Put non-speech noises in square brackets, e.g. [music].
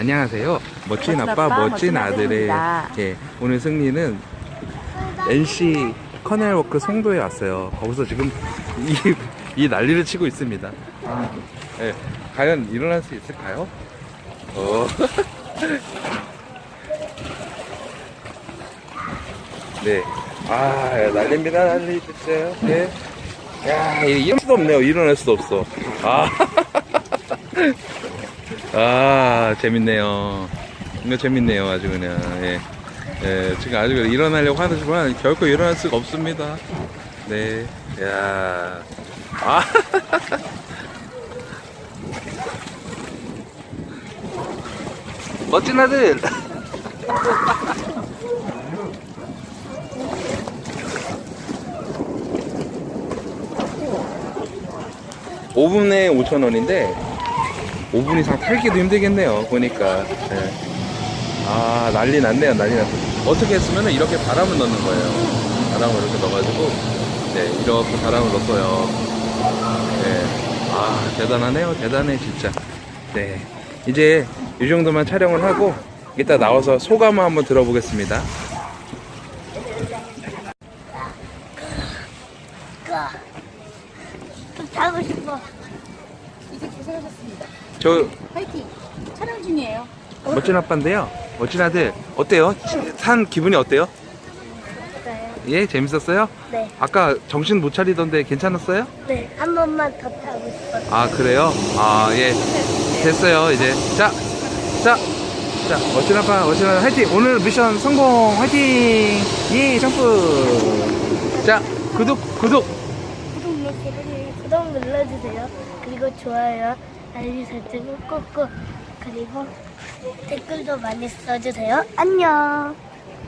안녕하세요. 멋진 아빠, 아빠, 멋진 아들의. 예, 오늘 승리는 NC 커넬워크 송도에 왔어요. 거기서 지금 이, 이 난리를 치고 있습니다. 아, 예, 과연 일어날 수 있을까요? 어. [laughs] 네. 아, 예, 난리입니다, 난리, 진짜요. 네. 야, 이- 이럴 수도 없네요. 일어날 수도 없어. 아. [laughs] 아, 재밌네요. 이거 재밌네요, 아주 그냥. 예. 예, 지금 아주 일어나려고 하지만 결코 일어날 수가 없습니다. 네. 야. 아. [laughs] 멋진 아들! 5분 내에 5,000원인데 5분 이상 탈기도 힘들겠네요 보니까 예. 아 난리 났네요 난리 났어 어떻게 했으면 이렇게 바람을 넣는 거예요 바람을 이렇게 넣어가지고 네 이렇게 바람을 넣었어요 네. 아 대단하네요 대단해 진짜 네 이제 이 정도만 촬영을 하고 이따 나와서 소감을 한번 들어보겠습니다 가. 좀 자고 싶어. 이제 고생하셨습니다. 저 화이팅! 촬영 중이에요. 멋진 아빠인데요 멋진 아들 어때요? 산 기분이 어때요? 예 재밌었어요? 네. 아까 정신 못 차리던데 괜찮았어요? 네. 한 번만 더 타고 싶어. 아 그래요? 아예 됐어요 이제 자 자, 자 멋진 아빠 멋진 아빠 화이팅 오늘 미션 성공 화이팅 예 점프 자 구독 구독 눌러주세요. 구독 눌러주세요. 그리고 좋아요, 알림 설정을 꾹꾹. 그리고 댓글도 많이 써주세요. 안녕.